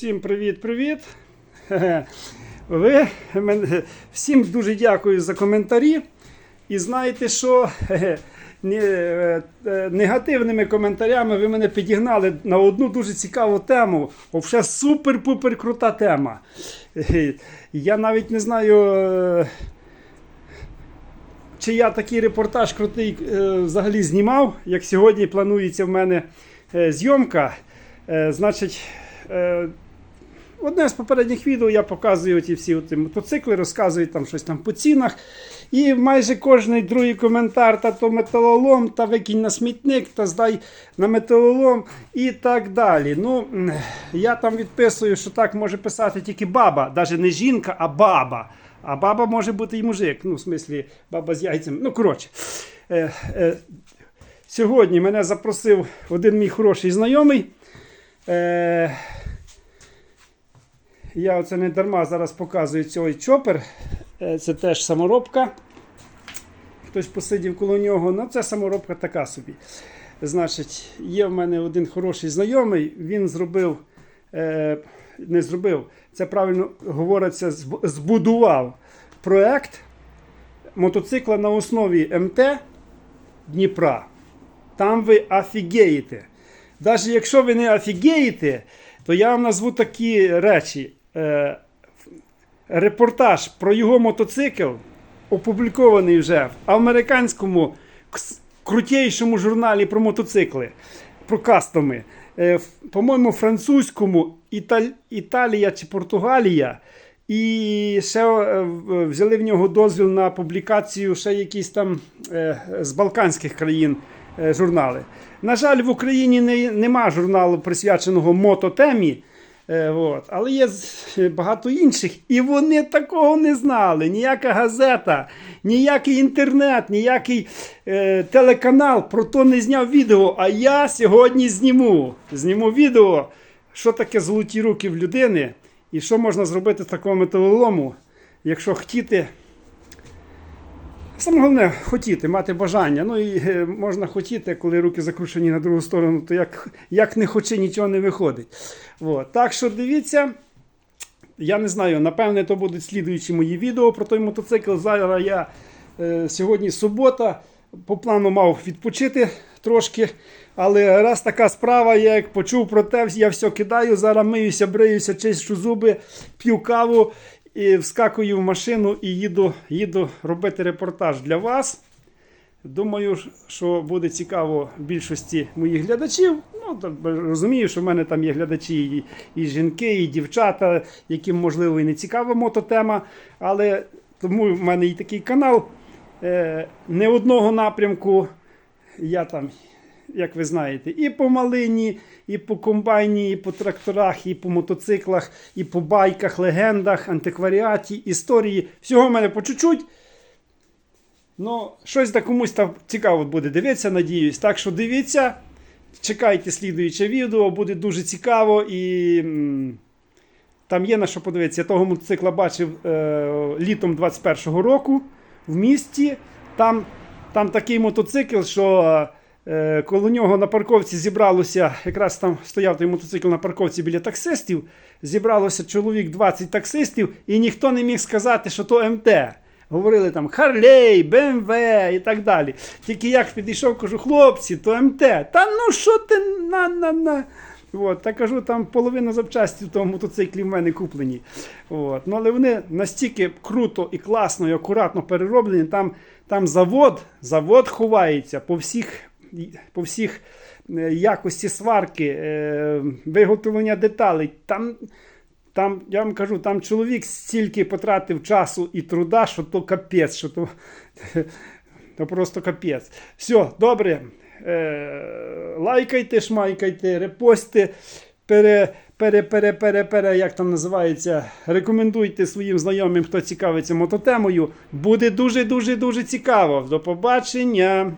Всім привіт-привіт. Ви всім дуже дякую за коментарі. І знаєте, що е, е, негативними коментарями ви мене підігнали на одну дуже цікаву тему. Взагалі супер-пупер крута тема. Я навіть не знаю. е, чи я такий репортаж крутий взагалі знімав, як сьогодні планується в мене зйомка. Значить, одне з попередніх відео я показую ті всі оті мотоцикли, розказую там щось там по цінах. І майже кожний другий коментар, та то металолом, та викинь на смітник, та здай на металолом і так далі. Ну, я там відписую, що так може писати тільки баба, навіть не жінка, а баба. А баба може бути і мужик. Ну, в смислі, баба з яйцем. Ну, коротше. Е, е, сьогодні мене запросив один мій хороший знайомий. Е, я оце не дарма зараз показую цей чопер. Е, Це теж саморобка. Хтось посидів коло нього. Ну, це саморобка така собі. Значить, є в мене один хороший знайомий, він зробив, е, не зробив, це правильно говориться, збудував проект мотоцикла на основі МТ Дніпра. Там ви офігієте. Навіть якщо ви не офігієте, то я вам назву такі речі. Е, репортаж про його мотоцикл опублікований вже в американському крутейшому журналі про мотоцикли, про кастоми. Е, по-моєму, французькому Італь- Італія чи Португалія. І ще е, взяли в нього дозвіл на публікацію ще якісь там з Балканських країн журнали. На жаль, в Україні не, нема журналу присвяченого мототемі. Е, от. Але є е, багато інших, і вони такого не знали. Ніяка газета, ніякий інтернет, ніякий е, телеканал про то не зняв відео. А я сьогодні зніму. Зніму відео, що таке золоті руки в людини, і що можна зробити з такого металолому, якщо хотіти. Саме головне хотіти, мати бажання. Ну і е, можна хотіти, коли руки закручені на другу сторону, то як, як не хоче, нічого не виходить. От. Так що дивіться. Я не знаю, напевне, то будуть слідуючі мої відео про той мотоцикл. Зараз я е, сьогодні субота. По плану мав відпочити трошки. Але раз така справа, я як почув про те, я все кидаю, зараз миюся, бриюся, чищу зуби, п'ю каву і вскакую в машину і їду, їду робити репортаж для вас. Думаю, що буде цікаво більшості моїх глядачів. Ну, розумію, що в мене там є глядачі і, і жінки, і дівчата, яким, можливо, і не цікава мототема. Але тому в мене і такий канал е, не одного напрямку. Я там, як ви знаєте, і по малині, і по комбайні, і по тракторах, і по мотоциклах, і по байках, легендах, антикваріаті, історії. Всього в мене по чуть-чуть. Ну, щось так комусь там цікаво буде дивитися, надіюсь. Так що дивіться, чекайте слідуюче відео, буде дуже цікаво і там є на що подивитися. Я того мотоцикла бачив е, літом 21-го року в місті. Там, там такий мотоцикл, що е, коло нього на парковці зібралося, якраз там стояв той мотоцикл на парковці біля таксистів. Зібралося чоловік 20 таксистів, і ніхто не міг сказати, що то МТ. Говорили там Харлей, БМВ і так далі. Тільки як підійшов, кажу, хлопці, то МТ. Та ну що ти на на на. От, та кажу, там половина запчастів того мотоциклі в мене куплені. От. Ну, але вони настільки круто і класно і акуратно перероблені. Там, там завод, завод ховається по всіх, по всіх е, якості сварки, е, виготовлення деталей. Там, там, я вам кажу, там чоловік стільки потратив часу і труда, що то капець, що то, то просто капець. Все, добре. Е, лайкайте, шмайкайте, репостите, пере, пере, пере, пере, пере, як там називається, рекомендуйте своїм знайомим, хто цікавиться мототемою. Буде дуже-дуже дуже цікаво. До побачення.